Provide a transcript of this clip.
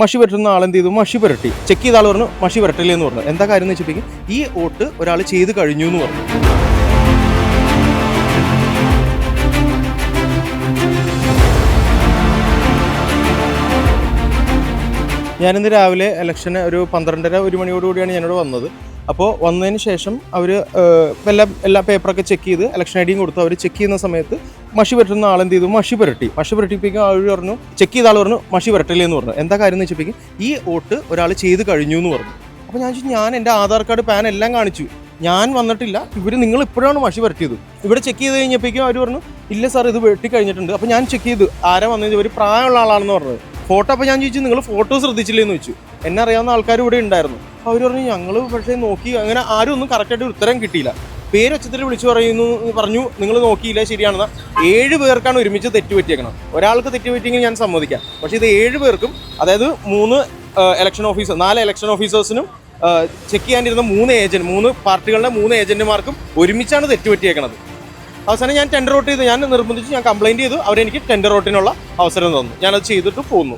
മഷി പറ്റുന്ന എന്ത് ചെയ്തു? മഷി പുരട്ടി. ചെക്ക് ചെയ്ത ആൾ പറഞ്ഞു മഷി പുരട്ടില്ല എന്ന് പറഞ്ഞു. എന്താ കാര്യം എന്ന് വെച്ചിട്ടുണ്ടെങ്കിൽ ഈ വോട്ട് ഒരാൾ ചെയ്ത് കഴിഞ്ഞു എന്ന് പറഞ്ഞു. ഞാനിന്ന് രാവിലെ ഇലക്ഷന് ഒരു പന്ത്രണ്ടര ഒരു മണിയോടുകൂടിയാണ് ഞാനിവിടെ വന്നത്. അപ്പോൾ വന്നതിന് ശേഷം അവർ എല്ലാ എല്ലാ പേപ്പറൊക്കെ ചെക്ക് ചെയ്ത് ഇലക്ഷൻ ഐ ഡിയും കൊടുത്തു. അവർ ചെക്ക് ചെയ്യുന്ന സമയത്ത് മഷി പുരട്ടുന്ന ആൾ ആളെന്ത് ചെയ്തു? മഷി പുരട്ടി. മഷി പുരട്ടിപ്പിക്കും ആൾ പറഞ്ഞു ചെക്ക് ചെയ്ത ആൾ പറഞ്ഞു മഷി പുരട്ടില്ല എന്ന് പറഞ്ഞു. എന്താ കാര്യം എന്ന് വെച്ചപ്പോഴേക്കും ഈ വോട്ട് ഒരാൾ ചെയ്ത് കഴിഞ്ഞു എന്ന് പറഞ്ഞു. അപ്പോൾ ഞാൻ ചോദിച്ചു ഞാൻ എന്റെ ആധാർ കാർഡ് പാൻ എല്ലാം കാണിച്ചു. ഞാൻ വന്നിട്ടില്ല. ഇവർ നിങ്ങൾ ഇപ്പോഴാണ് മഷി പരട്ടിയത്. ഇവിടെ ചെക്ക് ചെയ്ത് കഴിഞ്ഞപ്പോഴേക്കും അവർ പറഞ്ഞു ഇല്ല സാർ ഇത് വെട്ടി കഴിഞ്ഞിട്ടുണ്ട്. അപ്പോൾ ഞാൻ ചെക്ക് ചെയ്തു ആരാ വന്നത്? ഒരു പ്രായമുള്ള ആളാണെന്ന് പറഞ്ഞത് ഫോട്ടോ അപ്പോൾ ഞാൻ ചോദിച്ചു നിങ്ങൾ ഫോട്ടോ ശ്രദ്ധിച്ചില്ലേന്ന് വെച്ചു എന്നെ അറിയാവുന്ന ആൾക്കാർ ഇവിടെ ഉണ്ടായിരുന്നു. അവർ പറഞ്ഞു ഞങ്ങൾ പക്ഷേ നോക്കി അങ്ങനെ ആരും ഒന്നും കറക്റ്റായിട്ട് ഉത്തരം കിട്ടിയില്ല. പേര് അച്ഛത്തിൽ വിളിച്ചു പറയുന്നു പറഞ്ഞു നിങ്ങൾ നോക്കിയില്ല ശരിയാണെന്ന. ഏഴ് പേർക്കാണ് ഒരുമിച്ച് തെറ്റുപറ്റിയേക്കണം ഒരാൾക്ക് തെറ്റുപറ്റിയെങ്കിൽ ഞാൻ സമ്മതിക്കാം. പക്ഷേ ഇത് ഏഴ് പേർക്കും അതായത് മൂന്ന് ഇലക്ഷൻ ഓഫീസർ നാല് ഇലക്ഷൻ ഓഫീസേഴ്സിനും ചെക്ക് ചെയ്യാണ്ടിരുന്ന മൂന്ന് ഏജന്റ് മൂന്ന് പാർട്ടികളുടെ മൂന്ന് ഏജന്റുമാർക്കും ഒരുമിച്ചാണ് തെറ്റുപറ്റിയേക്കണത്. അവസാനം ഞാൻ ടെൻഡർ ഔട്ട് ചെയ്ത്. ഞാൻ നിർബന്ധിച്ച് ഞാൻ കംപ്ലൈന്റ് ചെയ്തു. അവരെനിക്ക് ടെൻഡർ ഔട്ടിനുള്ള അവസരം തന്നു. ഞാനത് ചെയ്തിട്ട് പോന്നു.